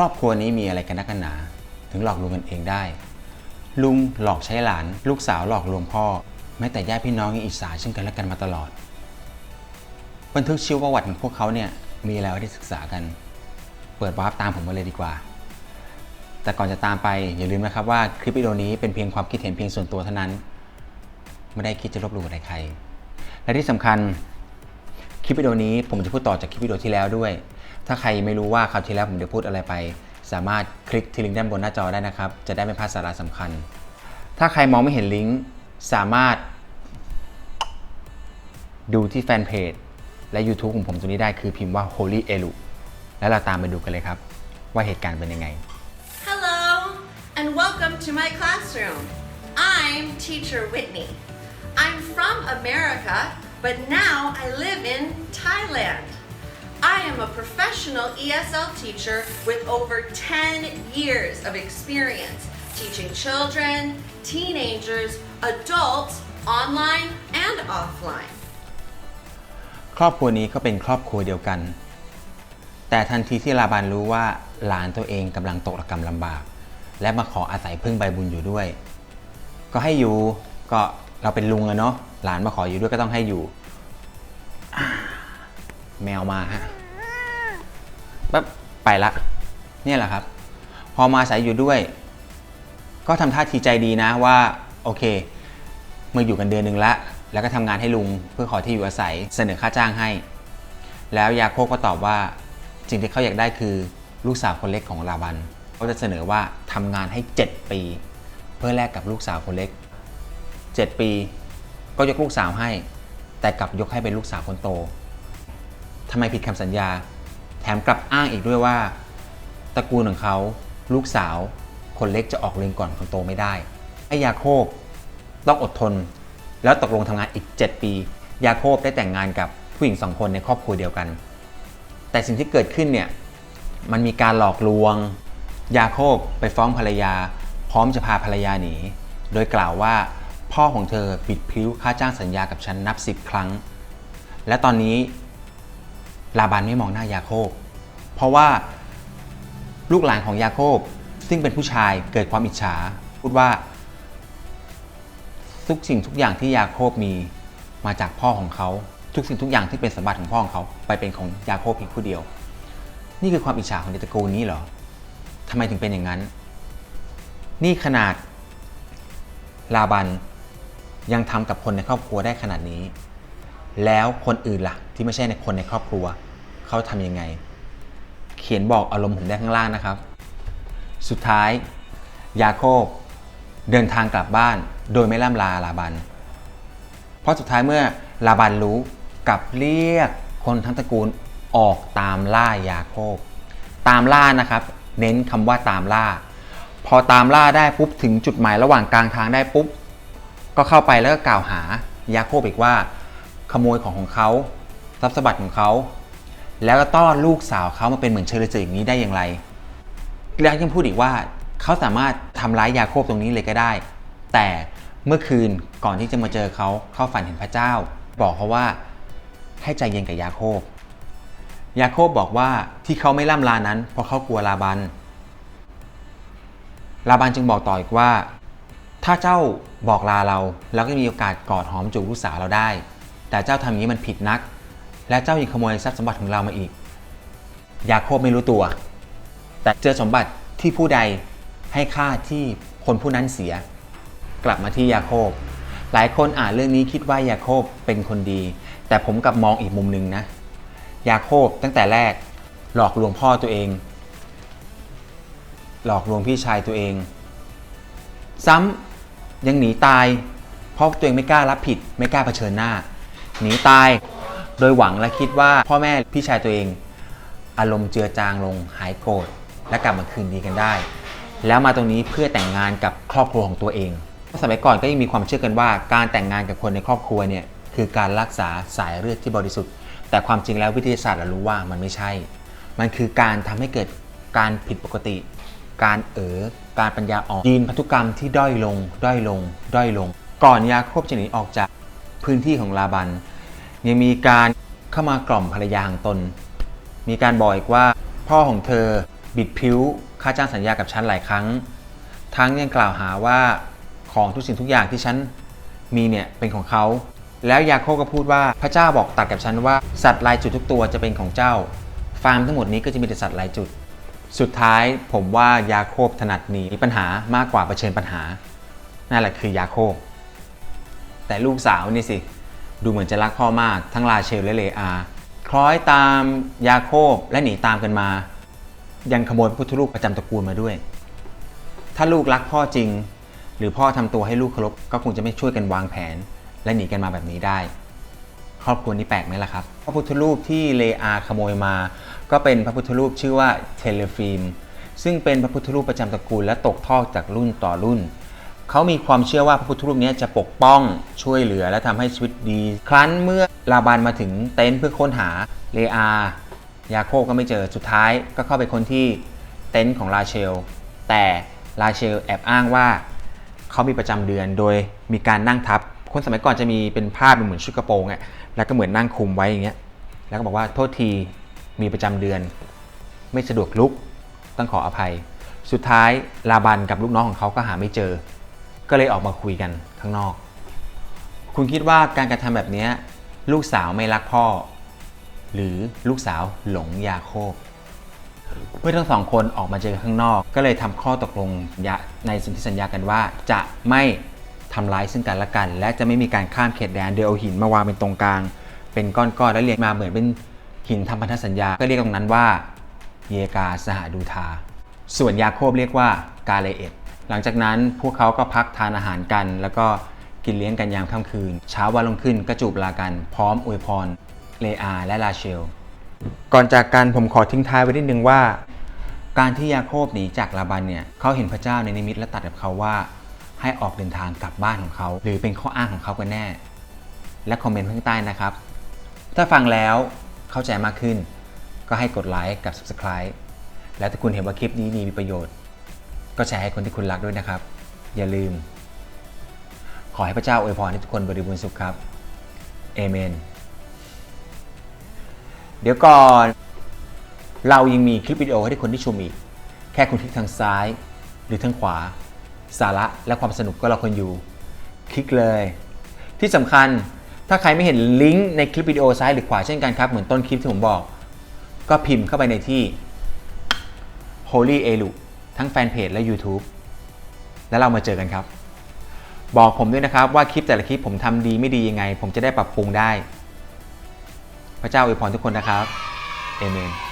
ครอบครัวนี้มีอะไรกันนักกันหนา ถึงหลอกลวงกันเองได้ ลุงหลอกใช้หลาน ลูกสาวหลอกลวงพ่อ แม้แต่ญาติพี่น้องยังอิจฉาซึ่งกันและกันมาตลอด บันทึกชีวประวัติของพวกเขาเนี่ยมีอะไรให้ได้ศึกษากัน เปิดวาร์ปตามผมมาเลยดีกว่า แต่ก่อนจะตามไปอย่าลืมนะครับว่าคลิปวิดีโอนี้เป็นเพียงความคิดเห็นเพียงส่วนตัวเท่านั้น ไม่ได้คิดจะลบหลู่อะไรใคร และที่สำคัญคลิปวิดีโอนี้ผมจะพูดต่อจากคลิปวิดีโอที่แล้วด้วย ถ้าใครไม่รู้ว่าคราวที่แล้วผมได้พูดอะไรไป สามารถคลิกที่ลิงก์ด้านบนหน้าจอได้นะครับ จะได้ไม่พลาดสาระสำคัญ ถ้าใครมองไม่เห็นลิงก์สามารถ ดูที่แฟนเพจและ YouTube ของผมตรงนี้ได้คือพิมพ์ว่า Holy Elu แล้วเราตามไปดูกันเลยครับ ว่าเหตุการณ์เป็นยังไง Hello, and welcome to my classroom. I'm Teacher Whitney. I'm from America, but now I live in Thailand. I am a professional ESL teacher with over 10 years of experience teaching children, teenagers, adults, online and offline. ครอบครัวนี้ก็เป็นครอบครัวเดียวกัน แต่ทันทีที่ลาบานรู้ว่าหลานตัวเองกำลังตกระกรรมลำบาก และมาขออาศัยพึ่งใบบุญอยู่ด้วย ก็ให้อยู่ก็เราเป็นลุงอะเนาะหลานมาขออยู่ด้วยก็ต้องให้อยู่ แมวมาฮะปั๊บไปละ เนี่ยแหละครับ พอมาอาศัยอยู่ด้วย ก็ทำท่าทีใจดีนะว่าโอเคเมื่ออยู่กันเดือนหนึ่งละ แล้วก็ทำงานให้ลุงเพื่อขอที่อยู่อาศัยเสนอค่าจ้างให้ แล้วยาโคก็ตอบว่าสิ่งที่เขาอยากได้คือลูกสาวคนเล็กของลาบันเขาจะเสนอว่าทำงานให้ 7 ปี เพื่อแลกกับลูกสาวคนเล็ก 7 ปี ก็ยกลูกสาวให้ แต่กลับยกให้เป็นลูกสาวคนโต ทำไมผิดคำสัญญา แถมกลับอ้างอีกด้วยว่าตระกูลของเขาลูกสาว คนเล็กจะออกเรียนก่อนคนโตไม่ได้ไอ้ยาโคบต้องอดทน แล้วตกลงทำงานอีก 7 ปี ยาโคบได้แต่งงานกับผู้หญิงสองคนในครอบครัวเดียวกัน แต่สิ่งที่เกิดขึ้นเนี่ยมันมีการหลอกลวง ยาโคบไปฟ้องภรรยา พร้อมจะพาภรรยาหนี โดยกล่าวว่าพ่อของเธอบิดพลิ้วค่าจ้างสัญญากับฉันนับ 10 ครั้ง และตอนนี้ ลาบานไม่มองหน้ายาโคบ เพราะว่าลูกหลานของยาโคบซึ่งเป็นผู้ชายเกิดความอิจฉา พูดว่า ทุกสิ่งทุกอย่างที่ยาโคบมีมาจากพ่อของเขา ทุกสิ่งทุกอย่างที่เป็นสมบัติของพ่อของเขา ไปเป็นของยาโคบเพียงผู้เดียว นี่คือความอิจฉาของเดตระกูลนี้เหรอทำไมถึงเป็นอย่างนั้น นี่ขนาดลาบันยังทำกับคนในครอบครัวได้ขนาดนี้ แล้วคนอื่นล่ะที่ไม่ใช่ในคนในครอบครัว เขาทำยังไง เขียนบอกอารมณ์ผมได้ข้างล่างนะครับ สุดท้าย ยาโคบเดินทางกลับบ้านโดยไม่ล่ำลาลาบัน เพราะสุดท้ายเมื่อลาบันรู้กลับเรียกคนทั้งตระกูลออกตามล่ายาโคบ ตามล่านะครับ เน้นคำว่าตามล่า พอตามล่าได้ปุ๊บถึงจุดหมายระหว่างกลางทางได้ปุ๊บ ก็เข้าไปแล้วก็กล่าวหายาโคบอีกว่า ขโมยของของเขาทรัพย์สมบัติของเขา แล้วก็ต้อนลูกสาวเขามาเป็นเหมือนเชลเจออย่างนี้ได้อย่างไรแล้วยังพูดอีกว่าเขาสามารถทำร้ายยาโคบตรงนี้เลยก็ได้ แต่เมื่อคืนก่อนที่จะมาเจอเขาเข้าฝันเห็นพระเจ้า บอกเขาว่าให้ใจเย็นกับยาโคบ ยาโคบบอกว่าที่เขาไม่ล่ำลานั้น เพราะเขากลัวลาบัน ลาบันจึงบอกต่ออีกว่า ถ้าเจ้าบอกลาเราเราก็มีโอกาสกอดหอมจูบลูกสาวเราได้ แต่เจ้าทำอย่างนี้มันผิดนัก และเจ้ายังขโมยทรัพย์สมบัติของเรามาอีก ยาโคบไม่รู้ตัว แต่เจอสมบัติที่ผู้ใดให้ค่าที่คนผู้นั้นเสีย กลับมาที่ยาโคบ หลายคนอ่านเรื่องนี้คิดว่ายาโคบเป็นคนดี แต่ผมกลับมองอีกมุมหนึ่งนะ ยาโคบตั้งแต่แรก หลอกลวงพ่อตัวเอง หลอกลวงพี่ชายตัวเอง ซ้ำยังหนีตาย เพราะตัวเองไม่กล้ารับผิด ไม่กล้าเผชิญหน้า หนีตาย โดยหวังและคิดว่าพ่อแม่พี่ชายตัวเอง อารมณ์เจือจางลงหายโกรธและกลับมาคืนดีกันได้ แล้วมาตรงนี้เพื่อแต่งงานกับครอบครัวของตัวเอง สมัยก่อนก็ยังมีความเชื่อกันว่า การแต่งงานกับคนในครอบครัวเนี่ยคือการรักษาสายเลือดที่บริสุทธิ์ แต่ความจริงแล้ววิทยาศาสตร์รู้ว่ามันไม่ใช่ มันคือการทำให้เกิดการผิดปกติ การเอ๋อการปัญญาอ่อนยีนพันธุกรรมที่ด้อยลง ด้อยลง ด้อยลง ก่อนยาโคบจะหนีออกจากพื้นที่ของลาบัน ยังมีการเข้ามากล่อมภรรยาของตน มีการบอกอีกว่า พ่อของเธอบิดผิวค่าจ้างสัญญากับฉันหลายครั้ง ทั้งยังกล่าวหาว่าของทุกสิ่งทุกอย่างที่ฉันมีเนี่ยเป็นของเขา แล้วยาโคบก็พูดว่าพระเจ้าบอกตัดกับฉันว่าสัตว์ลายจุดทุกตัวจะเป็นของเจ้า ฟาร์มทั้งหมดนี้ก็จะมีแต่สัตว์ลายจุด สุดท้ายผมว่ายาโคบถนัดหนีปัญหามากกว่าเผชิญปัญหา นั่นแหละคือยาโคบแต่ลูกสาวนี่สิ ดูเหมือนจะรักพ่อมากทั้งลาเชลและเลอา คล้อยตามยาโคบและหนีตามกันมา ยังขโมยพระพุทธรูปประจำตระกูลมาด้วย ถ้าลูกรักพ่อจริง หรือพ่อทำตัวให้ลูกเคารพก็คงจะไม่ช่วยกันวางแผน และหนีกันมาแบบนี้ได้ ครอบครัวนี้แปลกไหมล่ะครับพระพุทธรูปที่เลอาขโมยมา ก็เป็นพระพุทธรูปชื่อว่าเทเลฟิล์มซึ่งเป็นพระพุทธรูปประจำตระกูลและตกทอดจากรุ่นต่อรุ่น เขามีความเชื่อว่าพระพุทธรูปนี้จะปกป้องช่วยเหลือและทำให้ชีวิตดี ครั้นเมื่อลาบานมาถึงเต็นท์เพื่อค้นหาเลอา ยาโคบก็ไม่เจอสุดท้ายก็เข้าไปคนที่เต็นท์ของลาเชล แต่ลาเชลแอบอ้างว่าเขามีประจำเดือนโดยมีการนั่งทับ คนสมัยก่อนจะมีเป็นภาพเหมือนชุดกระโปรงอะแล้วก็เหมือนนั่งคุมไว้อย่างเงี้ยแล้วก็บอกว่าโทษทีมีประจำเดือน ไม่สะดวกลุกต้องขออภัย สุดท้ายลาบันกับลูกน้องของเขาก็หาไม่เจอ ก็เลยออกมาคุยกันข้างนอก คุณคิดว่าการกระทำแบบนี้ลูกสาวไม่รักพ่อ หรือลูกสาวหลงยาโคบ เมื่อทั้งสองคนออกมาเจอกันข้างนอก ก็เลยทำข้อตกลงในสนธิสัญญากันว่า จะไม่ทำร้ายซึ่งกันและกัน และจะไม่มีการข้ามเขตแดนโดยเอาหินมาวางเป็นตรงกลาง เป็นก้อนๆแล้วเรียงมาเหมือนเป็นหินทำพันธสัญญา ก็เรียกตรงนั้นว่าเยกาสหดูทา ส่วนยาโคบเรียกว่ากาเลเอต หลังจากนั้นพวกเขาก็พักทานอาหารกัน แล้วก็กินเลี้ยงกันยามค่ำคืน เช้าวันรุ่งขึ้นก็จูบลากัน พร้อมอวยพรเลอาและลาเชล ก่อนจากกันผมขอทิ้งท้ายไว้นิดนึงว่า การที่ยาโคบหนีจากลาบันเนี่ยเขาเห็นพระเจ้าในนิมิตและตัดกับเขาว่า ให้ออกเดินทางกลับบ้านของเขา หรือเป็นข้ออ้างของเขากันแน่ และคอมเมนต์ข้างใต้นะครับ ถ้าฟังแล้วเข้าใจมากขึ้น ก็ให้กดไลค์กับ Subscribe และถ้าคุณเห็นว่าคลิปนี้มีประโยชน์ ก็แชร์ให้คนที่คุณรักด้วยนะครับ อย่าลืม ขอให้พระเจ้าอวยพรให้ทุกคนบริบูรณ์สุขครับเอเมน เดี๋ยวก่อน เรายังมีคลิปวิดีโอให้ทุกคนได้ชมอีก แค่คุณคลิกทางซ้าย หรือทางขวา สาระและความสนุกก็รอคนอยู่ คลิกเลย ที่สำคัญถ้าใครไม่เห็นลิงก์ในคลิปวิดีโอซ้ายหรือขวาเช่นกันครับ เหมือนต้นคลิปที่ผมบอก ก็พิมพ์เข้าไปในที่ Holy e l u ทั้งแฟนเพจและ YouTube แล้วเรามาเจอกันครับ บอกผมด้วยนะครับว่าคลิปแต่ละคลิปผมทำดีไม่ดียังไง ผมจะได้ปรับปรุงได้ พระเจ้าอวยพรทุกคนนะครับเอเมน